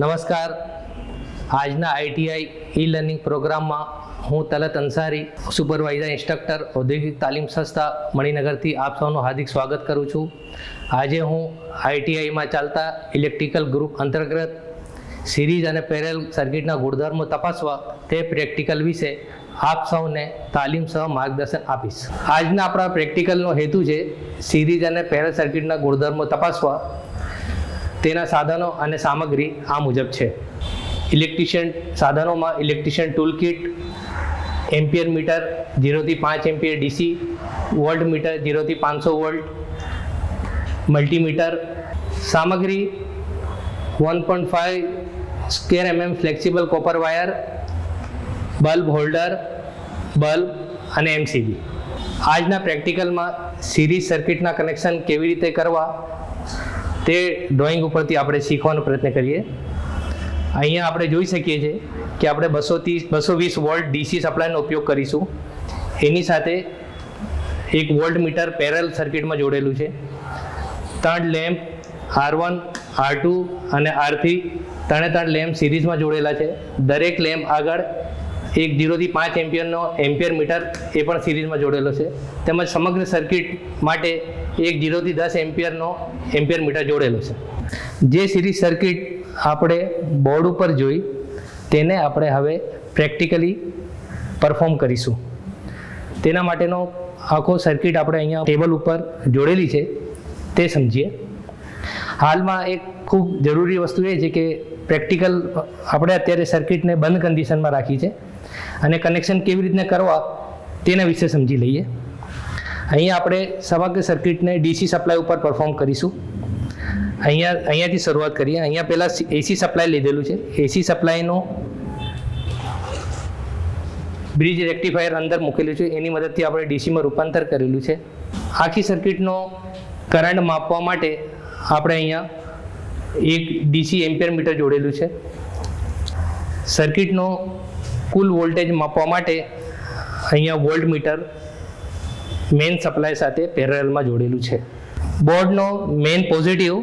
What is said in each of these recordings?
નમસ્કાર. આજના ITI e learning પ્રોગ્રામમાં હું તલત અંસારી, સુપરવાઇઝર, ઇન્સ્ટ્રક્ટર, ઔદ્યોગિક તાલીમ સંસ્થા મણિનગરથી આપ સૌનું હાર્દિક સ્વાગત કરું છું. આજે હું આઈટીઆઈમાં ચાલતા ઇલેક્ટ્રિકલ ગ્રુપ અંતર્ગત સિરીઝ અને પેરેલ સર્કિટના ગુણધર્મો તપાસવા તે પ્રેક્ટિકલ વિશે આપ સૌને તાલીમ સહ માર્ગદર્શન આપીશ. આજના આપણા પ્રેક્ટિકલનો હેતુ છે સિરીઝ અને પેરેલ સર્કિટના ગુણધર્મો તપાસવા તેના સાધનો અને સામગ્રી આ મુજબ છે. ઇલેક્ટ્રિશિયન સાધનોમાં electrician tool kit ampere meter ઝીરોથી પાંચ એમ્પિયર ડીસી, વોલ્ટ મીટર જીરોથી પાંચસો વોલ્ટ, મલ્ટીમીટર, સામગ્રી one point five square MM flexible copper wire, bulb holder, bulb અને એમસીબી. આજના પ્રેક્ટિકલમાં સિરીઝ સર્કિટના કનેક્શન કેવી રીતે કરવા તે ડ્રોઈંગ ઉપરથી આપણે શીખવાનો પ્રયત્ન કરીએ. અહીંયા આપણે જોઈ શકીએ છીએ કે આપણે બસો ત્રીસ બસો વીસ વોલ્ટ ડીસી સપ્લાયનો ઉપયોગ કરીશું. એની સાથે એક વોલ્ટ મીટર પેરલ સર્કિટમાં જોડેલું છે. ત્રણ lamp, R one, R two અને આર થ્રી ત્રણે ત્રણ લેમ્પ સિરીઝમાં જોડેલા છે. દરેક લેમ્પ આગળ એક જીરોથી પાંચ એમ્પિયરનો એમ્પિયર મીટર એ પણ સિરીઝમાં જોડેલો છે. તેમજ સમગ્ર સર્કિટ માટે એક જીરોથી દસ એમ્પિયરનો એમ્પિયર મીટર જોડેલો છે. જે સિરીઝ સર્કિટ આપણે બોર્ડ ઉપર જોઈ, તેને આપણે હવે પ્રેક્ટિકલી પરફોર્મ કરીશું. તેના માટેનો આખો સર્કિટ આપણે અહીંયા ટેબલ ઉપર જોડેલી છે, તે સમજીએ. હાલમાં એક ખૂબ જરૂરી વસ્તુ એ છે કે પ્રેક્ટિકલ આપણે અત્યારે સર્કિટને બંધ કન્ડિશનમાં રાખી છે. અને કનેક્શન કેવી રીતના કરવા, તેના વિશે સમજી લઈએ. અહીંયા આપણે સમગ્ર સર્કિટને ડીસી સપ્લાય ઉપર પરફોર્મ કરીશું. અહીંયા, અહીંયાથી શરૂઆત કરીએ. અહીંયા પહેલાં એસી સપ્લાય લીધેલું છે. એસી સપ્લાયનો બ્રિજ રેક્ટિફાયર અંદર મૂકેલું છે. એની મદદથી આપણે ડીસીમાં રૂપાંતર કરેલું છે. આખી સર્કિટનો કરંટ માપવા માટે આપણે અહીંયા એક ડીસી એમ્પિયર મીટર જોડેલું છે. સર્કિટનો કુલ વોલ્ટેજ માપવા માટે અહીંયા વોલ્ટ મીટર મેઇન સપ્લાય સાથે પેરેલમાં જોડેલું છે. બોર્ડનો મેઇન પોઝિટિવ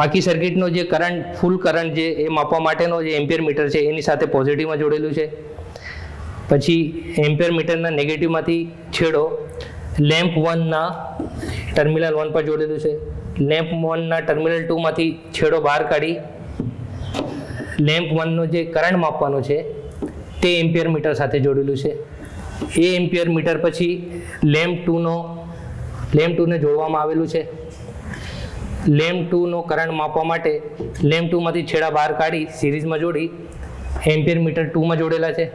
આખી સર્કિટનો જે કરંટ ફૂલ કરંટ જે એ માપવા માટેનો જે એમ્પિયર મીટર છે, એની સાથે પોઝિટિવમાં જોડેલું છે. પછી એમ્પિયર મીટરના નેગેટિવમાંથી છેડો લેમ્પ વનના ટર્મિનલ વન પર જોડેલું છે. લેમ્પ વનના ટર્મિનલ ટુમાંથી છેડો બહાર કાઢી લેમ્પ વનનો જે કરંટ માપવાનો છે, તે એમ્પિયર મીટર સાથે જોડેલું છે. એ એમ્પિયર મીટર પછી લેમ્પ ટુનો, લેમ્પ ટુને જોડવામાં આવેલું છે. લેમ્પ ટુનો કરંટ માપવા માટે લેમ્પ ટુમાંથી છેડા બહાર કાઢી સિરીઝમાં જોડી એમ્પિયર મીટર ટુમાં જોડેલા છે.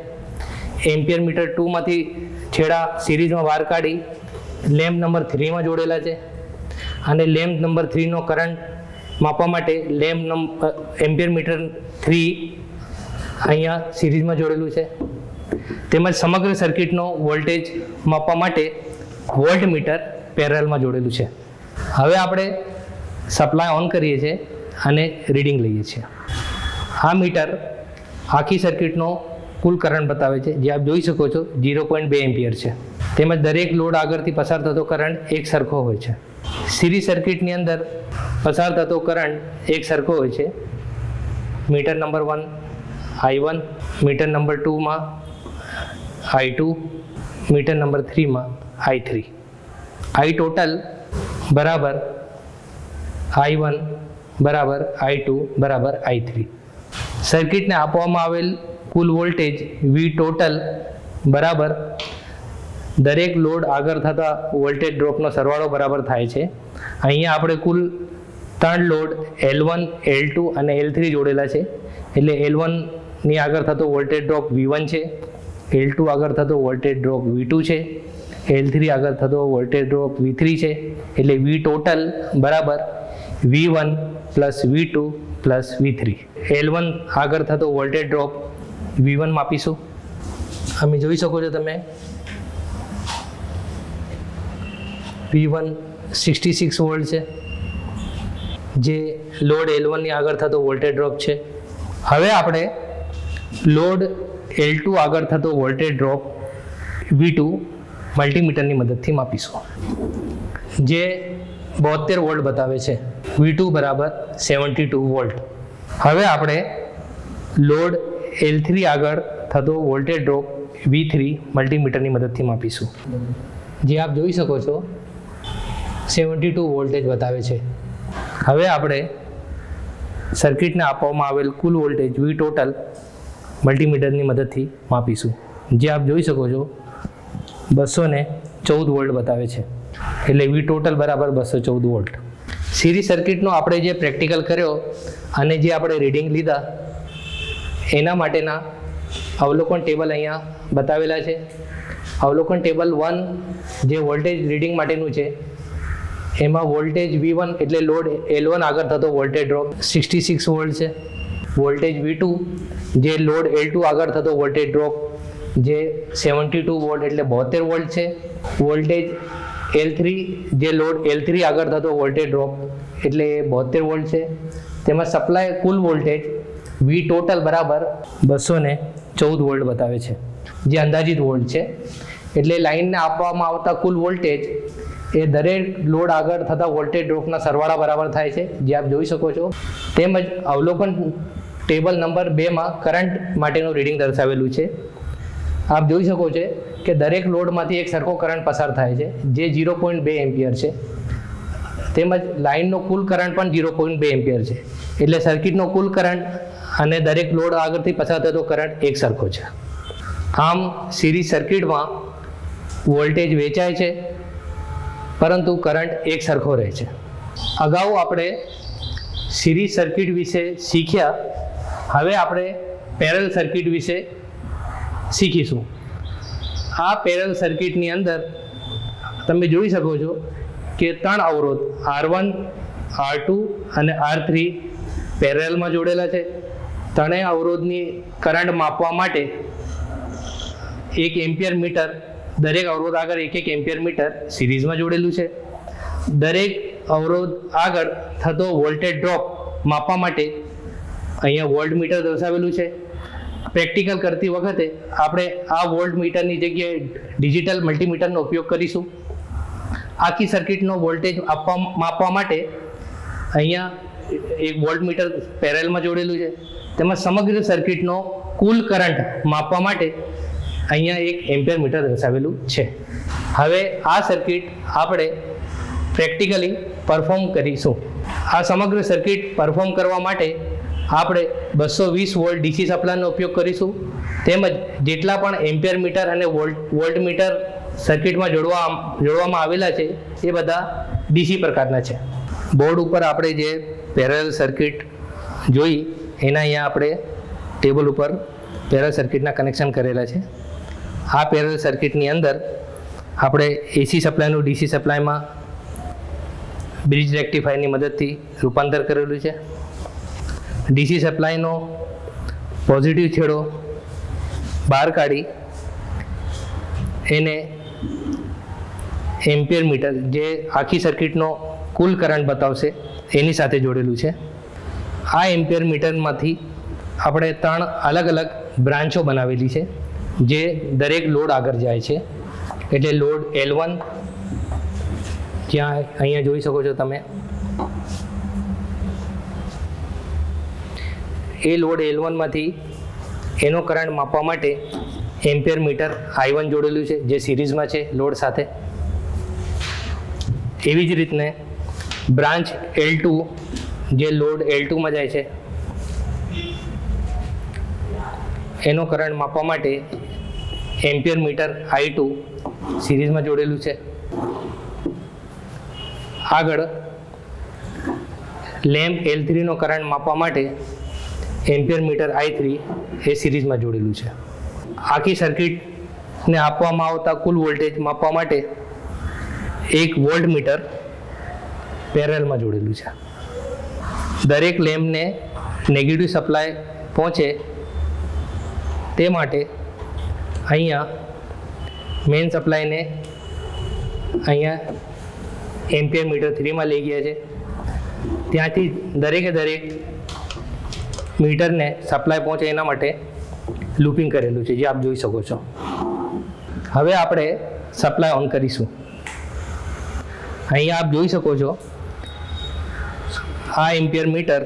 એમ્પિયર મીટર ટુમાંથી છેડા સિરીઝમાં બહાર કાઢી લેમ્પ નંબર થ્રીમાં જોડેલા છે. અને લેમ્પ નંબર થ્રીનો કરંટ માપવા માટે lamp number ampere meter three અહીંયા સિરીઝમાં જોડેલું છે. તેમજ સમગ્ર સર્કિટનો વોલ્ટેજ માપવા માટે વોલ્ટ મીટર પેરેલમાં જોડેલું છે. હવે આપણે સપ્લાય ઓન કરીએ છીએ અને રીડિંગ લઈએ છીએ. આ મીટર આખી સર્કિટનો કુલ કરંટ બતાવે છે. જે આપ જોઈ શકો છો, ઝીરો પોઈન્ટ બે એમ્પિયર છે. તેમજ દરેક લોડ આગળથી પસાર થતો કરંટ એક સરખો હોય છે. સિરીઝ સર્કિટની અંદર પસાર થતો કરંટ એક સરખો હોય છે. Meter number one, I one, meter number ટુમાં I two, meter number થ્રીમાં આઈ થ્રી. આઈ ટોટલ બરાબર આઈ વન બરાબર આઈ ટુ બરાબર આઈ થ્રી. સર્કિટને આપવામાં આવેલ કુલ વોલ્ટેજ વી ટોટલ બરાબર દરેક લોડ આગળ થતા વોલ્ટેજ ડ્રોપનો સરવાળો બરાબર થાય છે. અહીંયા આપણે કુલ ત્રણ load L one, L two અને એલ થ્રી જોડેલા છે. એટલે એલ વનની આગળ થતો વોલ્ટેજ ડ્રોપ વી વન છે. એલ ટુ આગળ થતો વોલ્ટેજ ડ્રોપ વી ટુ છે. એલ થ્રી આગળ થતો વોલ્ટેજ ડ્રોપ વી થ્રી છે. એટલે વી ટોટલ બરાબર V one plus V two plus V three L one આગળ થતો વોલ્ટેજ ડ્રોપ વી વન માપીશું અમે જોઈ શકો છો તમે. V one sixty six volt છે. જે લોડ એલ વનની આગળ થતો વોલ્ટેજ ડ્રોપ છે. હવે આપણે લોડ એલ ટુ આગળ થતો વોલ્ટેજ ડ્રોપ વી ટુ મલ્ટીમીટરની મદદથી માપીશું. જે બોતેર વોલ્ટ બતાવે છે. વી ટુ બરાબર સેવન્ટી ટુ વોલ્ટ. હવે આપણે લોડ એલ થ્રી આગળ થતો વોલ્ટેજ ડ્રોપ વી થ્રી મલ્ટીમીટરની મદદથી માપીશું. જે આપ જોઈ શકો છો સેવન્ટી ટુ વોલ્ટેજ બતાવે છે. હવે આપણે સર્કિટને આપવામાં આવેલ કુલ વોલ્ટેજ વી ટોટલ મલ્ટીમીટરની મદદથી માપીશું. જે આપ જોઈ શકો છો, બસો ને ચૌદ વોલ્ટ બતાવે છે. એટલે વી ટોટલ બરાબર બસો ચૌદ વોલ્ટ. સિરીઝ સર્કિટનો આપણે જે પ્રેક્ટિકલ કર્યો અને જે આપણે રીડિંગ લીધા, એના માટેના અવલોકન ટેબલ અહીંયા બતાવેલા છે. અવલોકન ટેબલ વન જે વોલ્ટેજ રીડિંગ માટેનું છે, એમાં વોલ્ટેજ વી વન એટલે લોડ એલ વન આગળ થતો voltage drop sixty six volt છે. વોલ્ટેજ વી ટુ જે લોડ એલ ટુ આગળ થતો વોલ્ટેજ ડ્રોપ જે સેવન્ટી ટુ વોલ્ટ એટલે બોતેર વોલ્ટ છે. વોલ્ટેજ એલ થ્રી જે લોડ એલ થ્રી આગળ થતો વોલ્ટેજ ડ્રોપ એટલે બોતેર વોલ્ટ છે. તેમાં સપ્લાય કુલ વોલ્ટેજ વી ટોટલ બરાબર બસો ને ચૌદ વોલ્ટ બતાવે છે, જે અંદાજિત વોલ્ટ છે. એટલે લાઇનને આપવામાં આવતા કુલ વોલ્ટેજ એ દરેક લોડ આગળ થતા વોલ્ટેજ ડ્રોપના સરવાળા બરાબર થાય છે, જે આપ જોઈ શકો છો. તેમજ અવલોકન ટેબલ નંબર બેમાં કરંટ માટેનું રીડિંગ દર્શાવેલું છે. આપ જોઈ શકો છો કે દરેક લોડમાંથી એક સરખો કરંટ પસાર થાય છે, જે ઝીરો પોઈન્ટ બે એમ્પિયર છે. તેમજ લાઇનનો કુલ કરંટ પણ ઝીરો પોઈન્ટ બે એમ્પિયર છે. એટલે સર્કિટનો કુલ કરંટ અને દરેક લોડ આગળથી પસાર થતો કરંટ એક સરખો છે. આમ સિરીઝ સર્કિટમાં વોલ્ટેજ વેચાય છે, પરંતુ કરંટ એક સરખો રહે છે. અગાઉ આપણે સિરીઝ સર્કિટ વિશે શીખ્યા હવે આપણે પેરેલ સર્કિટ વિશે શીખીશું. આ પેરેલ સર્કિટની અંદર તમે જોઈ શકો છો કે ત્રણ અવરોધ આર વન આર ટુ અને આર થ્રી પેરેલમાં જોડેલા છે. ત્રણેય અવરોધની કરંટ માપવા માટે એક એમ્પિયર મીટર દરેક અવરોધ આગળ એક એક એમ્પિયર મીટર સિરીઝમાં જોડેલું છે. દરેક અવરોધ આગળ થતો વોલ્ટેજ ડ્રોપ માપવા માટે અહીંયા વોલ્ટ મીટર દર્શાવેલું છે. પ્રેક્ટિકલ કરતી વખતે આપણે આ વોલ્ટ મીટરની જગ્યાએ ડિજિટલ મલ્ટીમીટરનો ઉપયોગ કરીશું. આખી સર્કિટનો વોલ્ટેજ આપવા માપવા માટે અહીંયા એક વોલ્ટ મીટર પેરેલમાં જોડેલું છે. તેમાં સમગ્ર સર્કિટનો કુલ કરંટ માપવા માટે અહીંયા એક એમ્પિયર મીટર દર્શાવેલું છે. હવે આ સર્કિટ આપણે પ્રેક્ટિકલી પરફોર્મ કરીશું. આ સમગ્ર સર્કિટ પરફોર્મ કરવા માટે આપણે બસો વીસ વોલ્ટ ડીસી સપ્લાયનો ઉપયોગ કરીશું. તેમજ જેટલા પણ એમ્પિયર મીટર અને વોલ્ટ વોલ્ટ મીટર સર્કિટમાં જોડવા, જોડવામાં આવેલા છે, એ બધા ડીસી પ્રકારના છે. બોર્ડ ઉપર આપણે જે પેરેલ સર્કિટ જોઈ, એના અહીંયા આપણે ટેબલ ઉપર પેરેલ સર્કિટના કનેક્શન કરેલા છે. આ પેરેલ સર્કિટની અંદર આપણે એસી સપ્લાયનું ડીસી સપ્લાયમાં બ્રિજ રેક્ટિફાયરની મદદથી રૂપાંતર કરેલું છે. ડીસી સપ્લાયનો પોઝિટિવ છેડો બહાર કાઢી એને એમ્પિયર મીટર જે આખી સર્કિટનો કુલ કરંટ બતાવશે, એની સાથે જોડેલું છે. આ એમ્પિયર મીટરમાંથી આપણે ત્રણ અલગ અલગ બ્રાન્ચો બનાવેલી છે, જે દરેક લોડ આગળ જાય છે. એટલે લોડ એલ વન જ્યાં અહીંયા જોઈ શકો છો તમે. એ લોડ એલ વનમાંથી એનો કરંટ માપવા માટે એમ્પિયર મીટર આઈ વન જોડેલું છે, જે સિરીઝમાં છે, લોડ સાથે. એવી જ રીતને બ્રાન્ચ એલ ટુ જે લોડ એલ ટુમાં જાય છે, એનો કરંટ માપવા માટે એમ્પિયર મીટર આઈ ટુ સિરીઝમાં જોડેલું છે. આગળ લેમ્પ એલ થ્રીનો કરંટ માપવા માટે એમ્પિયર મીટર આઈ થ્રી એ સિરીઝમાં જોડેલું છે. આખી સર્કિટને આપવામાં આવતા કુલ વોલ્ટેજ માપવા માટે એક વોલ્ટ મીટર પેરેલમાં જોડેલું છે. દરેક લેમ્પને નેગેટિવ સપ્લાય પહોંચે તે માટે અહીંયા મેઇન સપ્લાયને અહીંયા એમ્પિયર મીટર થ્રીમાં લઈ ગયા છે. ત્યાંથી દરેકે દરેક મીટરને સપ્લાય પહોંચે એના માટે લૂપિંગ કરેલું છે, જે આપ જોઈ શકો છો. હવે આપણે સપ્લાય ઓન કરીશું. અહીંયા આપ જોઈ શકો છો, આ એમ્પિયર મીટર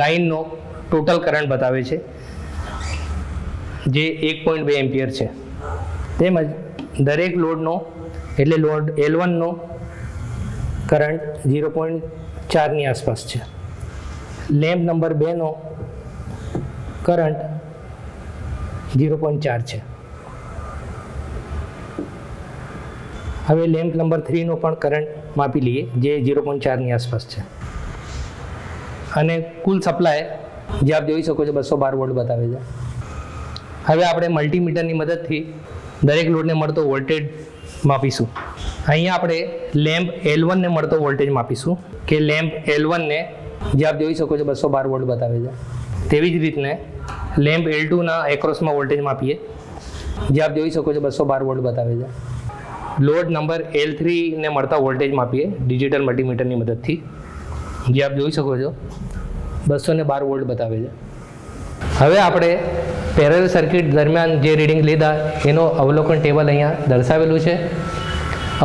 લાઇનનો ટોટલ કરંટ બતાવે છે, જે એક પોઈન્ટ બે એમ્પિયર છે. તેમજ દરેક લોડનો, એટલે લોડ એલ વનનો કરંટ ઝીરો પોઈન્ટ ચારની આસપાસ છે. લેમ્પ નંબર બેનો કરંટ ઝીરો પોઈન્ટ ચાર છે. હવે લેમ્પ નંબર થ્રીનો પણ કરંટ માપી લઈએ, જે ઝીરો પોઈન્ટ ચારની આસપાસ છે. અને કુલ સપ્લાય, જે આપ જોઈ શકો છો બસો બાર વોલ્ટ બતાવે છે. હવે આપણે મલ્ટીમીટરની મદદથી દરેક લોડને મળતો વોલ્ટેજ માપીશું. અહીંયા આપણે લેમ્પ એલ વનને મળતો વોલ્ટેજ માપીશું, કે લેમ્પ એલ વનને જે આપ જોઈ શકો છો બસો બાર વોલ્ટ બતાવે છે. તેવી જ રીતને લેમ્પ એલ ટુના એક્રોસમાં વોલ્ટેજ માપીએ. જે આપ જોઈ શકો છો બસો બાર વોલ્ટ બતાવે છે. લોડ નંબર એલ થ્રીને મળતા વોલ્ટેજ માપીએ ડિજિટલ મલ્ટીમીટરની મદદથી. જે આપ જોઈ શકો છો બસો ને બાર વોલ્ટ બતાવે છે. હવે આપણે પેરેલ સર્કિટ દરમિયાન જે રીડિંગ લીધા એનો અવલોકન ટેબલ અહીંયા દર્શાવેલું છે.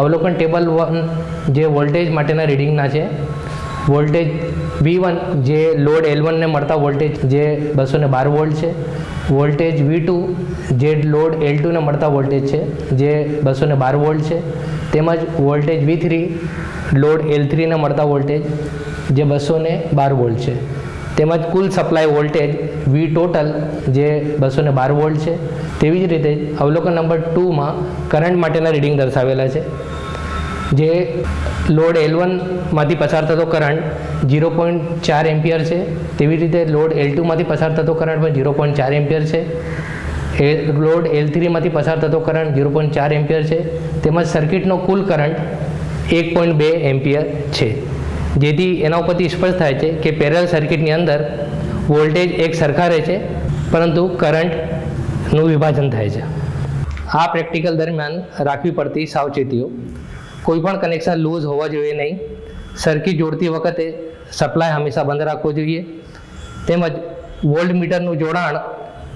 અવલોકન ટેબલ વન જે વોલ્ટેજ માટેના રીડિંગના છે. વોલ્ટેજ વી વન જે લોડ એલ વનને મળતા વોલ્ટેજ જે બસો ને બાર વોલ્ટ છે. વોલ્ટેજ વી ટુ જે લોડ એલ ટુને મળતા વોલ્ટેજ છે, જે બસો ને બાર વોલ્ટ છે. તેમજ voltage V three load L થ્રીને મળતા વોલ્ટેજ જે બસો ને બાર વોલ્ટ છે. તેમજ કુલ સપ્લાય વોલ્ટેજ વી ટોટલ જે બસો ને બાર વોલ્ટ છે. તેવી જ રીતે અવલોકન નંબર ટુમાં કરંટ માટેના રીડિંગ દર્શાવેલા છે. જે લોડ એલ વનમાંથી પસાર થતો કરંટ ઝીરો પોઈન્ટ ચાર એમ્પિયર છે. તેવી રીતે લોડ એલ ટુમાંથી પસાર થતો કરંટ પણ ઝીરો પોઈન્ટ ચાર એમ્પિયર છે. એ લોડ એલ થ્રીમાંથી પસાર થતો કરંટ ઝીરો પોઈન્ટ ચાર એમ્પિયર છે. તેમજ સર્કિટનો કુલ કરંટ એક પોઈન્ટ બે એમ્પિયર છે. જેથી એના ઉપરથી સ્પષ્ટ થાય છે કે પેરેલ સર્કિટની અંદર વોલ્ટેજ એક સરખા રહે છે, પરંતુ કરંટનું વિભાજન થાય છે. આ પ્રેક્ટિકલ દરમિયાન રાખવી પડતી સાવચેતીઓ. કોઈપણ કનેક્શન લૂઝ હોવા જોઈએ નહીં. સર્કિટ જોડતી વખતે સપ્લાય હંમેશા બંધ રાખવો જોઈએ. તેમજ વોલ્ટ મીટરનું જોડાણ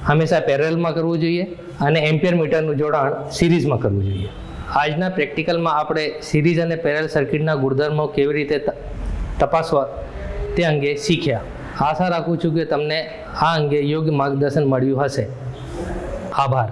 હંમેશા પેરેલમાં કરવું જોઈએ અને એમ્પિયર મીટરનું જોડાણ સિરીઝમાં કરવું જોઈએ. આજના પ્રેક્ટિકલમાં આપણે સિરીઝ અને પેરેલ સર્કિટના ગુણધર્મો કેવી રીતે તપાસવા તે અંગે શીખ્યા. આશા રાખું છું કે તમને આ અંગે યોગ્ય માર્ગદર્શન મળ્યું હશે. આભાર.